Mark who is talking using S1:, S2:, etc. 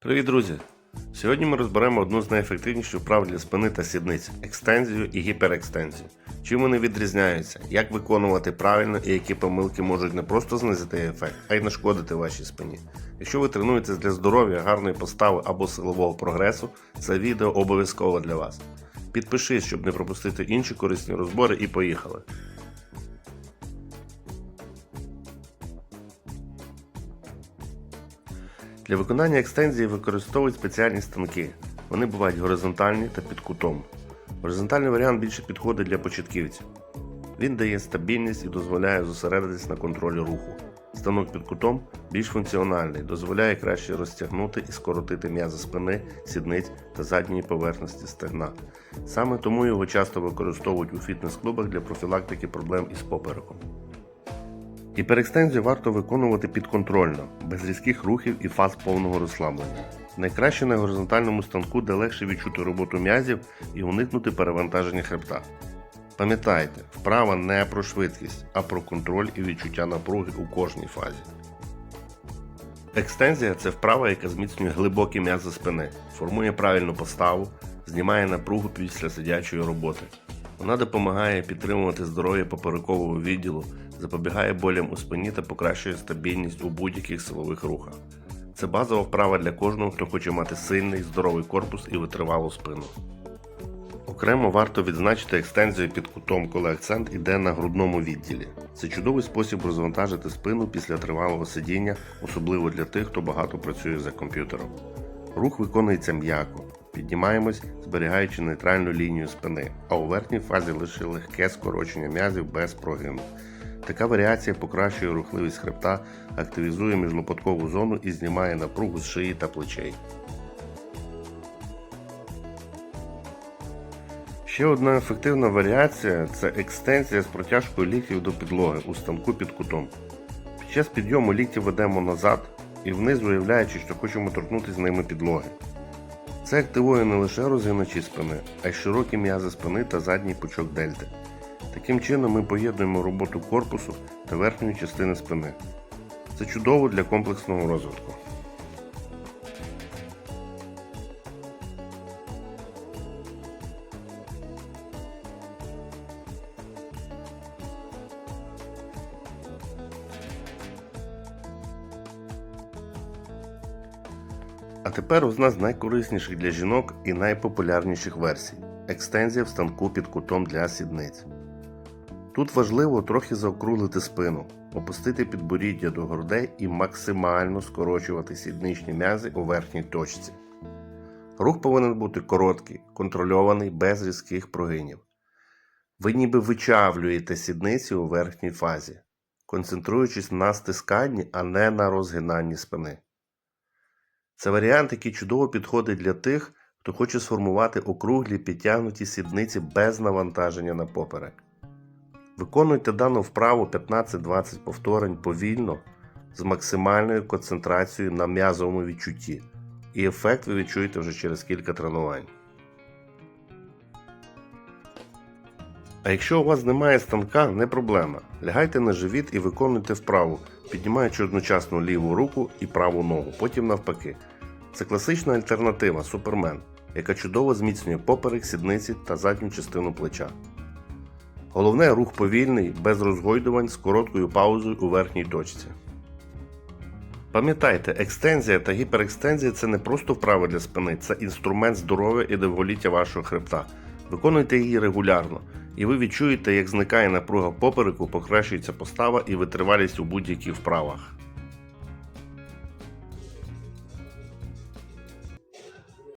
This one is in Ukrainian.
S1: Привіт, друзі! Сьогодні ми розберемо одну з найефективніших вправ для спини та сідниць екстензію і гіперекстензію. Чим вони відрізняються, як виконувати правильно і які помилки можуть не просто знизити ефект, а й нашкодити вашій спині. Якщо ви тренуєтесь для здоров'я, гарної постави або силового прогресу, це відео обов'язково для вас. Підпишись, щоб не пропустити інші корисні розбори, і поїхали. Для виконання екстензії використовують спеціальні станки. Вони бувають горизонтальні та під кутом. Горизонтальний варіант більше підходить для початківців. Він дає стабільність і дозволяє зосередитись на контролі руху. Станок під кутом більш функціональний, дозволяє краще розтягнути і скоротити м'язи спини, сідниць та задньої поверхності стегна. Саме тому його часто використовують у фітнес-клубах для профілактики проблем із попереком. Гіперекстензію варто виконувати підконтрольно, без різких рухів і фаз повного розслаблення. Найкраще на горизонтальному станку, де легше відчути роботу м'язів і уникнути перевантаження хребта. Пам'ятайте, вправа не про швидкість, а про контроль і відчуття напруги у кожній фазі. Екстензія це вправа, яка зміцнює глибокі м'язи спини, формує правильну поставу, знімає напругу після сидячої роботи. Вона допомагає підтримувати здоров'я поперекового відділу, запобігає болям у спині та покращує стабільність у будь-яких силових рухах. Це базова вправа для кожного, хто хоче мати сильний, здоровий корпус і витривалу спину. Окремо варто відзначити екстензію під кутом, коли акцент іде на грудному відділі. Це чудовий спосіб розвантажити спину після тривалого сидіння, особливо для тих, хто багато працює за комп'ютером. Рух виконується м'яко. Піднімаємось, зберігаючи нейтральну лінію спини, а у верхній фазі лише легке скорочення м'язів без прогину. Така варіація покращує рухливість хребта, активізує міжлопаткову зону і знімає напругу з шиї та плечей. Ще одна ефективна варіація це екстензія з протяжкою ліктів до підлоги у станку під кутом. Під час підйому лікті ведемо назад і вниз уявляючи, що хочемо торкнутися ними підлоги. Це активує не лише розгиначі спини, а й широкі м'язи спини та задній пучок дельти. Таким чином ми поєднуємо роботу корпусу та верхньої частини спини. Це чудово для комплексного розвитку. А тепер одна з найкорисніших для жінок і найпопулярніших версій екстензія в станку під кутом для сідниць. Тут важливо трохи заокруглити спину, опустити підборіддя до грудей і максимально скорочувати сідничні м'язи у верхній точці. Рух повинен бути короткий, контрольований без різких прогинів. Ви ніби вичавлюєте сідниці у верхній фазі, концентруючись на стисканні, а не на розгинанні спини. Це варіант, який чудово підходить для тих, хто хоче сформувати округлі підтягнуті сідниці без навантаження на поперек. Виконуйте дану вправу 15-20 повторень повільно з максимальною концентрацією на м'язовому відчутті, і ефект ви відчуєте вже через кілька тренувань. А якщо у вас немає станка, не проблема. Лягайте на живіт і виконуйте вправу, піднімаючи одночасно ліву руку і праву ногу, потім навпаки. Це класична альтернатива Супермен, яка чудово зміцнює поперек, сідниці та задню частину плеча. Головне рух повільний, без розгойдувань з короткою паузою у верхній точці. Пам'ятайте, екстензія та гіперекстензія це не просто вправи для спини, це інструмент здоров'я і довголіття вашого хребта. Виконуйте її регулярно, і ви відчуєте, як зникає напруга попереку, покращується постава і витривалість у будь-яких вправах.